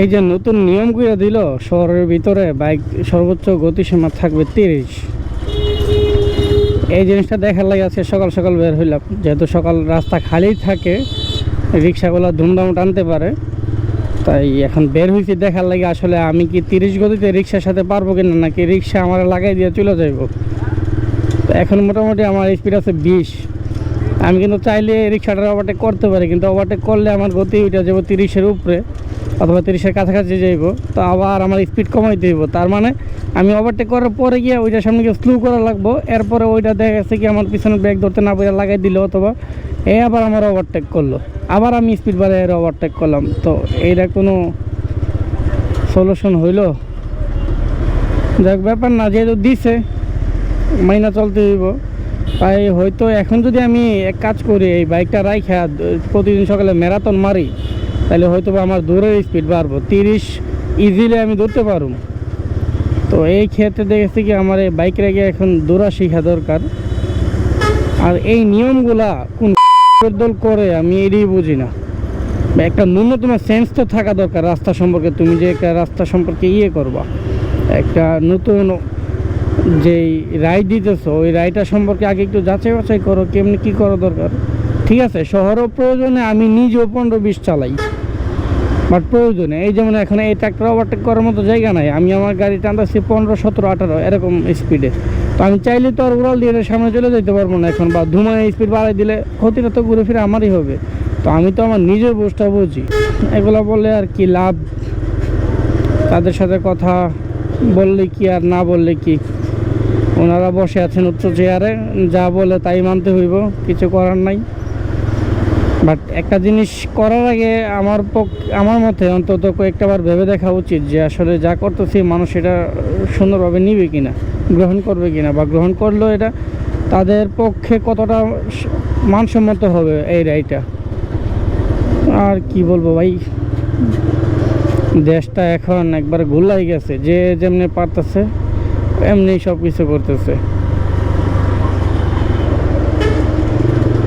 এই যে নতুন নিয়ম দিল, শহরের ভিতরে বাইক সর্বোচ্চ গতিসীমা থাকবে তিরিশ। এই জিনিসটা দেখার লাগে আজকে সকাল সকাল বের হইলাম। যেহেতু সকাল রাস্তা খালি থাকে, রিক্সাগুলো ধুমধাম টানতে পারে। তাই এখন বের হয়েছি দেখার লাগে আসলে আমি কি তিরিশ গতিতে রিক্সার সাথে পারব কিনা, নাকি রিক্সা আমার লাগাই দিয়ে চলে যাইব? তো এখন মোটামুটি আমার স্পিড আছে বিশ। আমি কিন্তু চাইলে রিক্সাটার ওভারটেক করতে পারি, কিন্তু ওভারটেক করলে আমার গতি উঠে যাব তিরিশের উপরে। অথবা তিরিশের কাছাকাছি যাইব, তো আবার আমার স্পিড কমাইতে হইব তার মানে আমি ওভারটেক করার পরে গিয়ে ওইটার সামনে গিয়ে স্লো করা লাগবো। এরপরে ওইটা দেখা গেছে কি আমার পিছনে ব্রেক ধরতে না পেরে লাগাই দিল অথবা এ আবার আমার ওভারটেক করল। আবার আমি স্পিড বাড়িয়ে ওভারটেক করলাম। তো এইটা কোনো সলিউশন হইল? যাক, ব্যাপার না, যেহেতু দিছে, মাইনা চলতে হইব। তাই হয়তো এখন যদি আমি এক কাজ করি, এই বাইকটা রাইখা, প্রতিদিন সকালে ম্যারাথন মারি তাহলে হয়তো আমার দৌড়ের স্পিড বাড়বো। তিরিশ ইজিলি আমি দৌড়তে পারব তো এই ক্ষেত্রে দেখেছি কি আমার এই বাইক রেখে এখন দৌড়া শেখা দরকার। আর এই নিয়মগুলা কোন দল করে আমি এটাই বুঝি না। একটা ন্যূনতম সেন্স তো থাকা দরকার রাস্তা সম্পর্কে। তুমি যে একটা রাস্তা সম্পর্কে ইয়ে করবা। একটা নতুন যেই রায় দিতেছো, ওই রায়টা সম্পর্কে আগে একটু যাচাই বাছাই করো, কেমনি কী করা দরকার। ঠিক আছে, শহরও প্রয়োজনে আমি নিজেও পনেরো বিশ চালাই। বাট প্রয়োজনে, এই যেমন এখন এই ট্রাক্টর ওভারটেক করার মতো জায়গা নাই, আমি আমার গাড়ি টানতেছি পনেরো, সতেরো, আঠারো, এরকম স্পিডে তো আমি চাইলে তো আর উড়াল দিয়ে সামনে চলে যেতে পারব না এখন, বা ধুমায় স্পিড বাড়াই দিলে ক্ষতিটা তো ঘুরে ফিরে আমারই হবে। তো আমি তো আমার নিজের বুঝটা বুঝি। এগুলো বললে আর কি লাভ? তাদের সাথে কথা বললে কি আর না বললে কি? ওনারা বসে আছেন উচ্চ চেয়ারে যা বলে তাই মানতে হইব, কিছু করার নাই। বাট একটা জিনিস করার আগে আমার পক আমার মতে অন্তত কয়েকটা বার ভেবে দেখা উচিত যে আসলে যা করতেছি মানুষ এটা সুন্দরভাবে নিবে কিনা, গ্রহণ করবে কিনা বা গ্রহণ করলেও এটা তাদের পক্ষে কতটা মানসম্মত হবে এই রায়টা। আর কি বলব ভাই? দেশটা এখন একবার গোল্লাই গেছে, যে যেমনি পারতেছে, এমনি সব কিছু করতেছে।